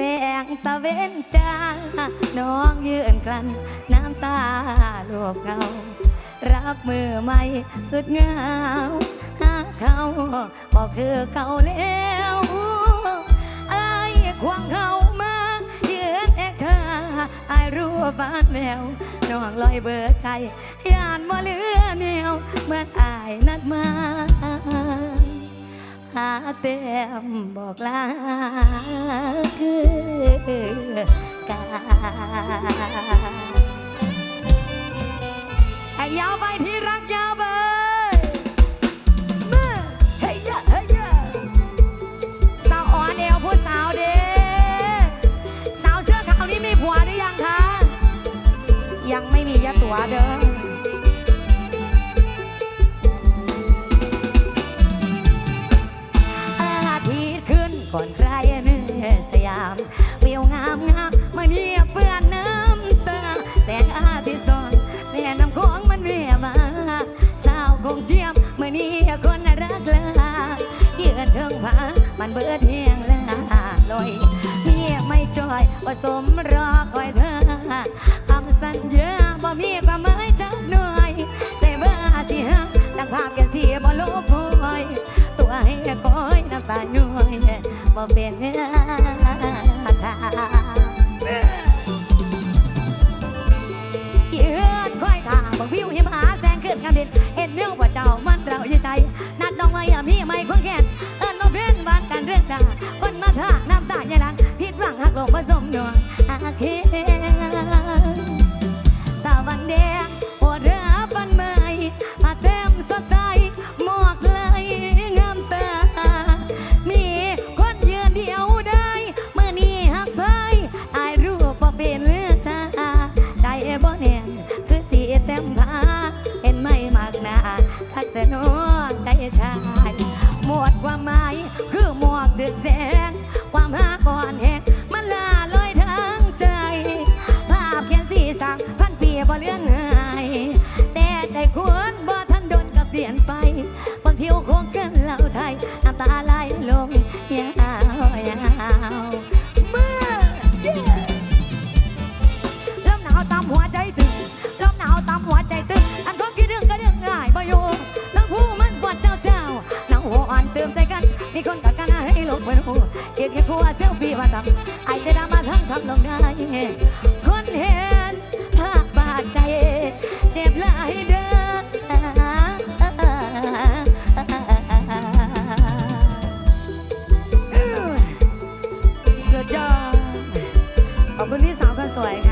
แสงตะเวนจ้า น้องยืนกลั้นน้ำตาลวกเงารับมือใหม่สุดเหงาหาเขาบอกคือเก่าแล้วไอ้ควงเขามายืนเอกเธอไอ้รู้บ้านแววน้องลอยเบิดใจยานบ่เลือแนวเมื่อนอายนัดมา เต็มบอกลาคือกาให้ยาวไปที่รักยา มันเบิดเทียงลาลอยเมียไม่จอยว่าสมรอคอยเธอคำสัญญาบ่มีความหมายจักหน่อยใจบ้าที่หักตั้งภาพแกเสียบ่ลบพอยตัวให้คอยน้ำตาหน่วยบ่เป็นเนื้อทางยืนคอยทางบังวิวหิมหาแสงขึ้นกันดินเห็นเรื่อว่า เลื่อนหาย แต่ใจควรบ่ทันโดนกับเปลี่ยนไปบางทิวโค้งเกินเหล่าไทย น้ำตาไหลลงยาวยาวเมื่อ yeah ลมหนาวตามหัวใจตึงลมหนาวตามหัวใจตึงอันพบคิดเรื่องก็เรื่องง่ายบ่อยู่แล้วผู้มันกวาดเจ้าเจ้าหนาวหัวอ่อนเติมใจกัน มีคนกัดกันให้ลกเป็นหูเกลียดแค่คู่เซลฟี่มาทำไอจ สวย